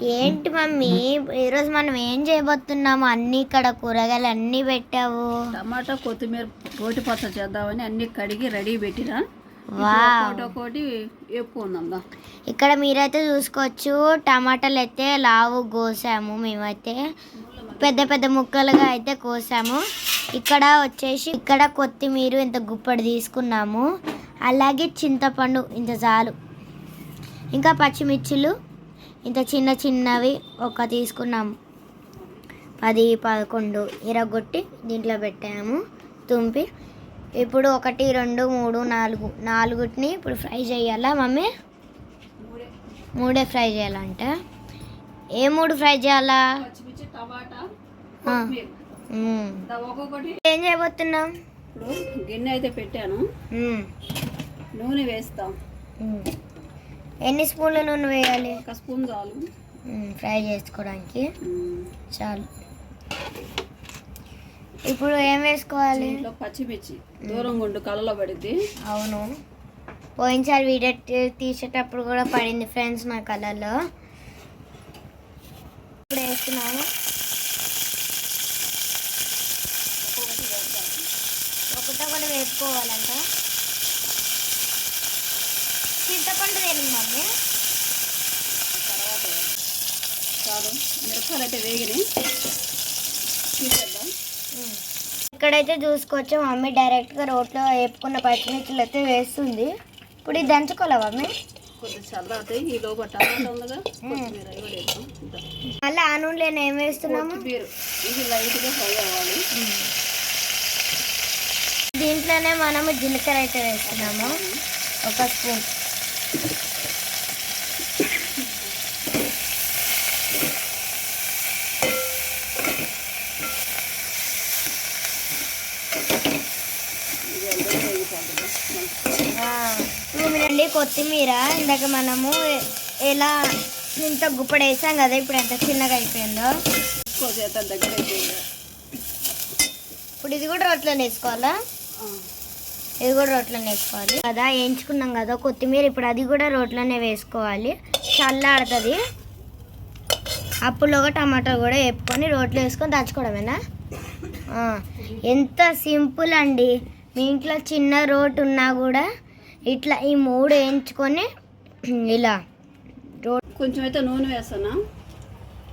ఏంటి మమ్మీ? ఈరోజు మనం ఏం చేయబోతున్నాము? అన్ని ఇక్కడ కూరగాయలు అన్నీ పెట్టావు. టమాటా కొత్తిమీర రోటి పచ్చడి చేద్దామని అన్ని కడిగి రెడీ పెట్టినా. ఒకటి. ఇక్కడ మీరైతే చూసుకోవచ్చు టమాటాలు అయితే లావు కోసాము మేమైతే. పెద్ద పెద్ద ముక్కలుగా అయితే కోసాము. ఇక్కడ వచ్చేసి ఇక్కడ కొత్తిమీర ఇంత గుప్పడి తీసుకున్నాము. అలాగే చింతపండు ఇంత చాలు. ఇంకా పచ్చిమిర్చిలు ఇంత చిన్న చిన్నవి ఒక తీసుకున్నాము పది పదకొండు ఇరగొట్టి దీంట్లో పెట్టాము. తుంపి. ఇప్పుడు ఒకటి రెండు మూడు నాలుగు. నాలుగుటిని ఇప్పుడు ఫ్రై చేయాలా మమ్మీ? మూడే ఫ్రై చేయాలంట. ఏ మూడు ఫ్రై చేయాలా? ఏం చేయబోతున్నాం? ఇప్పుడు గిన్నె అయితే పెట్టాను. నూనె వేస్తాం. ఎన్ని స్పూన్ల నూనె వేయాలి? ఒక స్పూన్ చాలు. ఫ్రై చేసుకోవడానికి. చాలు. ఇప్పుడు ఏం వేసుకోవాలి? పచ్చిమిర్చి. దూరం గుండు కళ్ళలో పడిద్ది. అవును. పోయినసారి వీడియో తీసేటప్పుడు కూడా పడింది ఫ్రెండ్స్ నా కలర్లో ఇప్పుడు వేస్తున్నాము ఒకటో కూడా వేసుకోవాలంట. చింతపండు వేయండి మమ్మీ. తర్వాత. చాలు. మిరపకాయలు అయితే వేగినాయి. తీసేద్దాం. ఇక్కడైతే చూసుకోవచ్చు మమ్మీ డైరెక్ట్గా రోట్లో వేపుకున్న పచ్చిమిర్చిలు అయితే వేస్తుంది. ఇప్పుడు ఇది దంచుకోలే మమ్మీ? మళ్ళీ ఆ నూనెలో ఏం వేస్తున్నాము? ఇది లైట్గా ఫ్రై అవ్వాలి. దీంట్లోనే మనము జీలకర్ర అయితే వేస్తున్నాము. ఒక స్పూన్. అండి కొత్తిమీర ఇందాక మనము ఎలా ఇంత గుప్పడు వేసాం కదా ఇప్పుడు ఎంత చిన్నగా అయిపోయిందో. ఇప్పుడు ఇది కూడా రోట్లో వేసుకోవాలా? ఇది కూడా రోట్లోనే వేసుకోవాలి. కదా వేయించుకున్నాం కదా కొత్తిమీర ఇప్పుడు అది కూడా రోట్లోనే వేసుకోవాలి. చల్లాడుతుంది అప్పుడులోగా టమాటా కూడా వేపుకొని రోట్లో వేసుకొని దంచుకోవడమేనా? ఎంత సింపుల్ అండి. మీ ఇంట్లో చిన్న రోట్ ఉన్నా కూడా ఇట్లా ఈ మూడు వేయించుకొని ఇలా రోట్ కొంచెం అయితే నూనె వేస్తానా?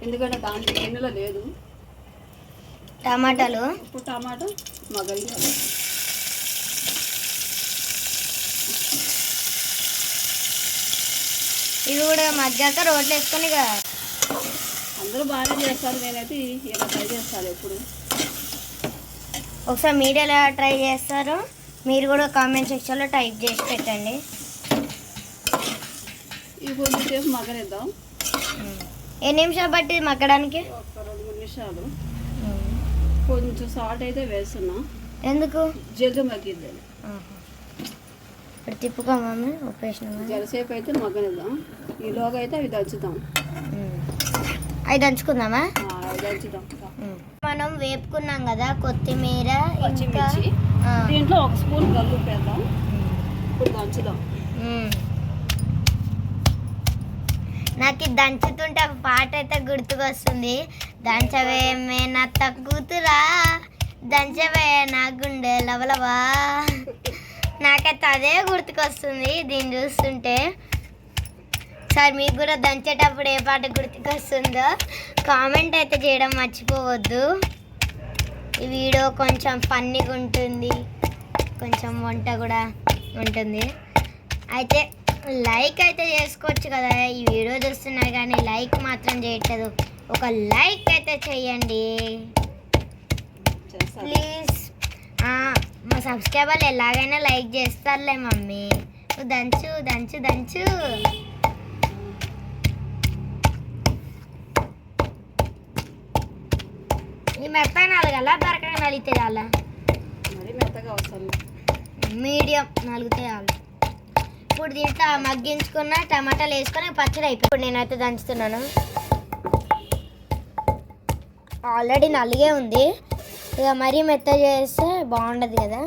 ఎందుకంటే దాంట్లో గిన్నెలో లేదు. టమాటాలు. ఇప్పుడు టమాటా మగలియాలి ఇవి కూడా మగ్గాక రోట్లో వేసుకొని ఇక అందరూ బాగానే చేస్తారు. నేనైతే ఇలా ట్రై చేస్తాను ఎప్పుడు. ఒకసారి మీరు ఎలా ట్రై చేస్తారో మీరు కూడా కామెంట్ సెక్షన్లో టైప్ చేసి పెట్టండి. ఇవి మగ్గనిద్దాం. ఎన్ని నిమిషాలు పట్టింది మగ్గడానికి? ఒక రెండు మూడు నిమిషాలు. కొంచెం సాల్ట్ అయితే వేస్తున్నా. ఎందుకు? జల్ది మగ్గిద్ది. ఇప్పుడు తిప్పుకో మమ్మీ జరసేపు అయితే మగ్గనిద్దాం. ఈలోగా అయితే అవి దంచుతాం. అవి దంచుకుందామా? మనం వేపుకున్నాం కదా కొత్తిమీర ఇంకా దీంట్లో ఒక స్పూన్ గల్లు వేద్దాం ఇప్పుడు దంచుదాం. నాకు ఇది దంచుతుంటే ఒక పాట అయితే గుర్తుకొస్తుంది. దంచవేమే నా తగ్గుతురా దంచవే నా గుండె లవలవా. నాకైతే అదే గుర్తుకొస్తుంది దీన్ని చూస్తుంటే. సార్ మీకు కూడా దంచేటప్పుడు ఏ పాట గుర్తుకొస్తుందో కామెంట్ అయితే చేయడం మర్చిపోవద్దు. ఈ వీడియో కొంచెం ఫన్నీగా ఉంటుంది. కొంచెం వంట కూడా ఉంటుంది. అయితే లైక్ అయితే చేసుకోవచ్చు కదా. ఈ వీడియో చూస్తున్నారు కానీ లైక్ మాత్రం చేయట్లేదు. ఒక లైక్ అయితే చెయ్యండి చేస్తాను. ప్లీజ్. మా సబ్స్క్రైబర్లు ఎలాగైనా లైక్ చేస్తారులే మమ్మీ. నువ్వు దంచు దంచు దంచు. ఈ మెత్తగా నలగల బరకగా నలిగితే చాలా. మరి మెత్తగా వస్తుంది మీడియం నలుగుతాయి చాలు. ఇప్పుడు దీంట్లో మగ్గించుకున్న టమాటాలు వేసుకొని పచ్చడి అయిపోయి ఇప్పుడు నేనైతే దంచుతున్నాను. ఆల్రెడీ నలిగే ఉంది. ఇక మరీ మెత్త చేస్తే బాగుండదు కదా.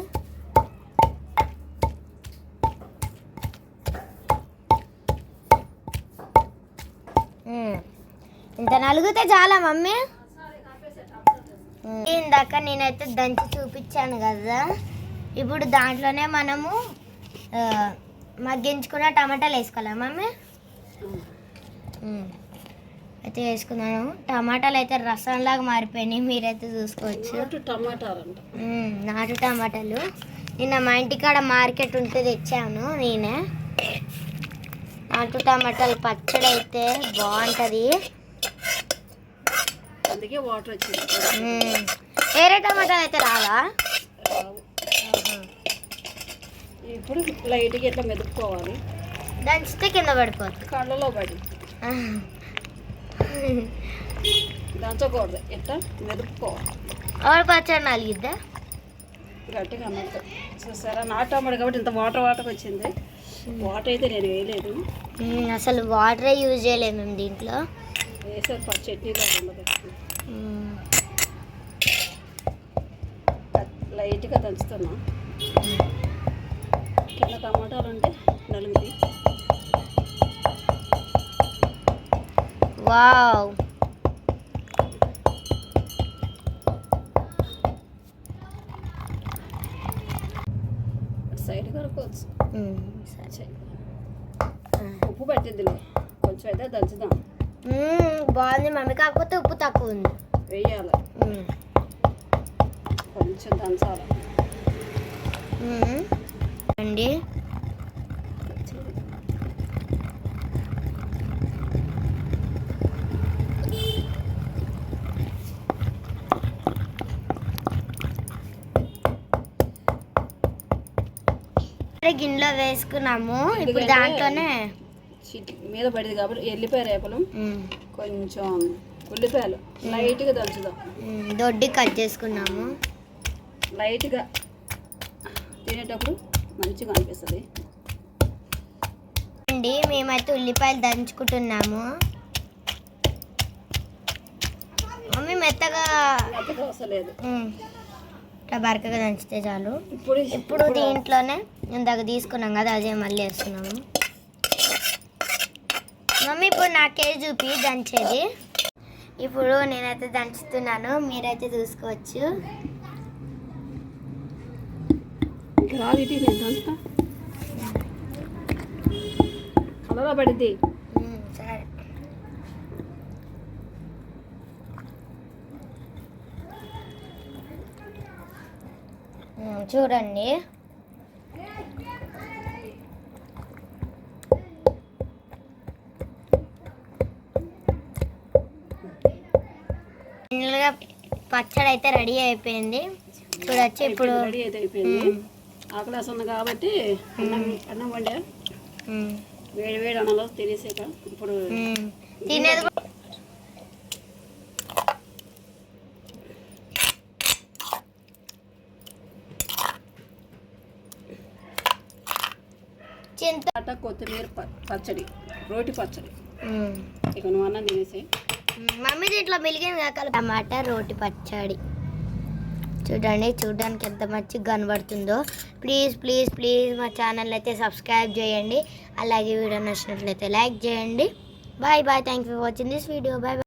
ఇంత నలుగుతే చాలా మమ్మీ. ఇందాక నేనైతే దంచి చూపించాను కదా. ఇప్పుడు దాంట్లోనే మనము మగ్గించుకున్న టమాటాలు వేసుకోవాలా మమ్మీ. అయితే వేసుకున్నాను. టమాటాలు అయితే రసంలాగా మారిపోయినాయి మీరైతే చూసుకోవచ్చు. నాటు టమాటాలు. నిన్న మా ఇంటికాడ మార్కెట్ ఉంటే తెచ్చాను నేనే. నాటు టమాటాలు పచ్చడి అయితే బాగుంటుంది. అందుకే వాటర్ వచ్చింది. వేరే టమాటాలు అయితే రావా? రావు. ఇప్పుడు లైట్గా ఇట్లా మెదుపుకోవాలి. దంచితే కింద పడిపోతుంది. కళ్ళలో పడి. దంచకూడదు. ఇట్లా మెదుపుకోవాలి ఆవిడ పచ్చడి నలిగిద్దా? గట్టిగా అన్నట్టు. చూసారా? నాటు టమాటా కాబట్టి ఇంత వాటర్ వాటర్ వచ్చింది. వాటర్ అయితే నేను వేయలేదు. అసలు వాటరే యూజ్ చేయలేదు మేము దీంట్లో. వేసారు పచ్చి చట్నీలో ఉండదు. లైట్గా దంచుతున్నా. కింద టమాటాలు ఉంటే నలుగుది వావ్ సైడ్ చెయ్. ఉప్పు పట్టిద్దిలే కొంచెం అయితే దంచుదాం. బాగుంది మమ్మీ. కాకపోతే ఉప్పు తక్కువ ఉంది. వేయాలి. కొంచెం దంచాలి. ఉమ్. అండి గిన్నెలో వేసుకున్నాము. ఇప్పుడు దాంట్లోనే మీద పడింది కాబట్టి ఎల్లిపాయ రేపలు కొంచెం ఉల్లిపాయలు లైట్గా దంచుదాం. దొడ్డి కట్ చేసుకున్నాము. లైట్గా తినేటప్పుడు మంచిగా అనిపిస్తుంది. అండి మేమైతే ఉల్లిపాయలు దంచుకుంటున్నాము. మమ్మీ మెత్తగా అవసరం ఉమ్, ఇట్లా బరకగా దంచితే చాలు. ఇప్పుడు ఇప్పుడు దీంట్లోనే ఇందాక తీసుకున్నాం కదా అదే మళ్ళీ వేస్తున్నాము. మమ్మీ ఇప్పుడు నాకే చూపి దంచేది. ఇప్పుడు నేనైతే దంచుతున్నాను మీరైతే చూసుకోవచ్చు. కలరా పడిద్ది. చూడండి. ఫైనల్గా పచ్చడి అయితే రెడీ అయిపోయింది. చూడొచ్చు ఇప్పుడు రెడీ అయితే అయిపోయింది. ఆకలేసి ఉంది కాబట్టి అన్నం అన్నం వండా. వేడి వేడి అన్నంలో తినేసాక ఇప్పుడు. తినేది అట్ట కొత్తిమీర పచ్చడి రోటి పచ్చడి. ఇక నువ్వు అన్నం తినేసి మమ్మీ దీంట్లో మిలిగింది కాక టమాటా రోటి పచ్చడి. చూడండి చూడడానికి ఎంత మంచిగా కనబడుతుందో. ప్లీజ్ ప్లీజ్ ప్లీజ్ మా ఛానల్ అయితే సబ్స్క్రైబ్ చేయండి. అలాగే వీడియో నచ్చినట్లయితే లైక్ చేయండి. Bye bye. Thank you for watching this video bye